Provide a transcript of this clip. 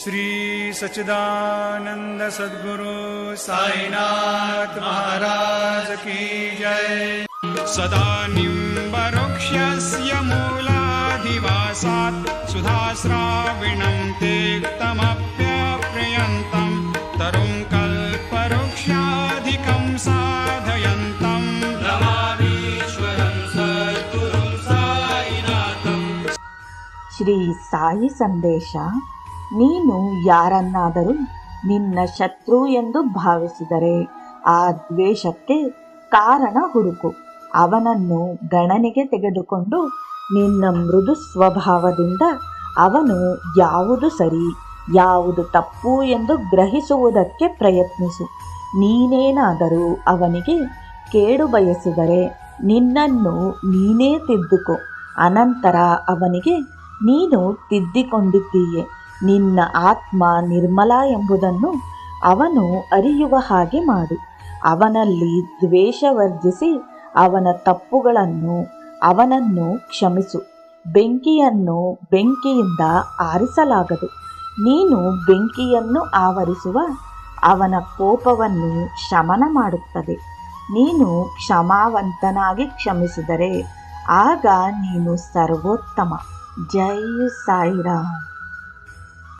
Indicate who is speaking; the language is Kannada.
Speaker 1: श्रीसच्चिदानन्दसद्गुरु महाराज की जय। सदा निम्बरुक्षस्य मूलाधिवासात् सुधाविणम् ते तमप्यप्रयन्तम् तरुम् कल्पवृक्षाधिकम् साधयन्तम्
Speaker 2: श्री साई सन्देशा ನೀನು ಯಾರನ್ನಾದರೂ ನಿನ್ನ ಶತ್ರು ಎಂದು ಭಾವಿಸಿದರೆ ಆ ದ್ವೇಷಕ್ಕೆ ಕಾರಣ ಹುಡುಕು. ಅವನನ್ನು ಗಣನೆಗೆ ತೆಗೆದುಕೊಂಡು ನಿನ್ನ ಮೃದು ಸ್ವಭಾವದಿಂದ ಅವನು ಯಾವುದು ಸರಿ, ಯಾವುದು ತಪ್ಪು ಎಂದು ಗ್ರಹಿಸುವುದಕ್ಕೆ ಪ್ರಯತ್ನಿಸು. ನೀನೇನಾದರೂ ಅವನಿಗೆ ಕೇಡು ಬಯಸಿದರೆ ನಿನ್ನನ್ನು ನೀನೇ ತಿದ್ದುಕೋ. ಅನಂತರ ಅವನಿಗೆ ನೀನು ತಿದ್ದಿಕೊಂಡಿದ್ದೀಯೆ. ನಿನ್ನ ಆತ್ಮ ನಿರ್ಮಲ ಎಂಬುದನ್ನು ಅವನು ಅರಿಯುವ ಹಾಗೆ ಮಾಡು. ಅವನಲ್ಲಿ ದ್ವೇಷ ವರ್ಜಿಸಿ ಅವನ ತಪ್ಪುಗಳನ್ನು ಅವನನ್ನು ಕ್ಷಮಿಸು. ಬೆಂಕಿಯನ್ನು ಬೆಂಕಿಯಿಂದ ಆರಿಸಲಾಗದು. ನೀನು ಬೆಂಕಿಯನ್ನು ಆವರಿಸುವ ಅವನ ಕೋಪವನ್ನು ಶಮನ ಮಾಡುತ್ತದೆ. ನೀನು ಕ್ಷಮಾವಂತನಾಗಿ ಕ್ಷಮಿಸಿದರೆ ಆಗ ನೀನು ಸರ್ವೋತ್ತಮ. ಜೈ ಸಾಯಿರಾಮ್.